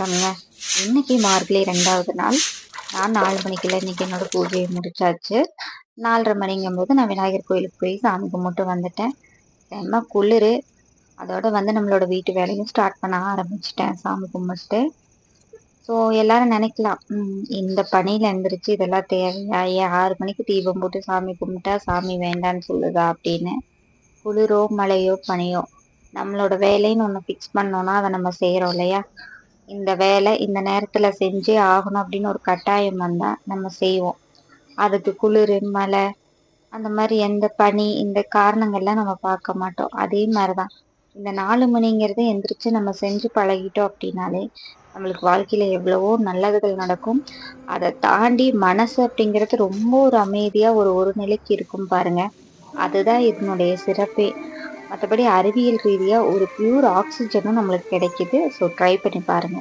வணக்கம்ங்க இன்னைக்கு மார்கழி ரெண்டாவது நாள். நான் நாலு மணிக்குள்ள இன்னைக்கு என்னோட பூஜையை முடிச்சாச்சு. நாலரை மணிங்கும் போது நான் விநாயகர் கோயிலுக்கு போய் சாமி கும்பிட்டு வந்துட்டேன். செம்ம குளிர். அதோட வந்து நம்மளோட வீட்டு வேலையும் ஸ்டார்ட் பண்ண ஆரம்பிச்சிட்டேன். சாமி கும்பிட்டு ஸோ எல்லாரும் நினைக்கலாம். இந்த பணியில் எழுந்திரிச்சு இதெல்லாம் தேவையா ஏன் ஆறு மணிக்கு தீபம் போட்டு சாமி கும்பிட்டா சாமி வேண்டான்னு சொல்லுதா அப்படின்னு. குளிரோ மழையோ பனியோ. நம்மளோட வேலைன்னு ஒன்று ஃபிக்ஸ் பண்ணோன்னா அதை நம்ம செய்கிறோம் இல்லையா? இந்த வேலை இந்த நேரத்தில் செஞ்சே ஆகணும் அப்படின்னு ஒரு கட்டாயம் வந்தால் நம்ம செய்வோம். அதுக்கு குளிர் மழை அந்த மாதிரி எந்த பனி இந்த காரணங்கள்லாம் நம்ம பார்க்க மாட்டோம். அதே மாதிரி தான் இந்த நாலு மணிங்கிறத எந்திரிச்சு நம்ம செஞ்சு பழகிட்டோம் அப்படின்னாலே நம்மளுக்கு வாழ்க்கையில் எவ்வளவோ நல்லதுகள் நடக்கும். அதை தாண்டி மனசு அப்படிங்கிறது ரொம்ப ஒரு அமைதியாக ஒரு ஒரு நிலைக்கு இருக்கும் பாருங்க. அதுதான் இதனுடைய சிறப்பே. மற்றபடி அறிவியல் ரீதியாக ஒரு பியூர் ஆக்சிஜனும் நம்மளுக்கு கிடைக்கிது. ஸோ ட்ரை பண்ணி பாருங்கள்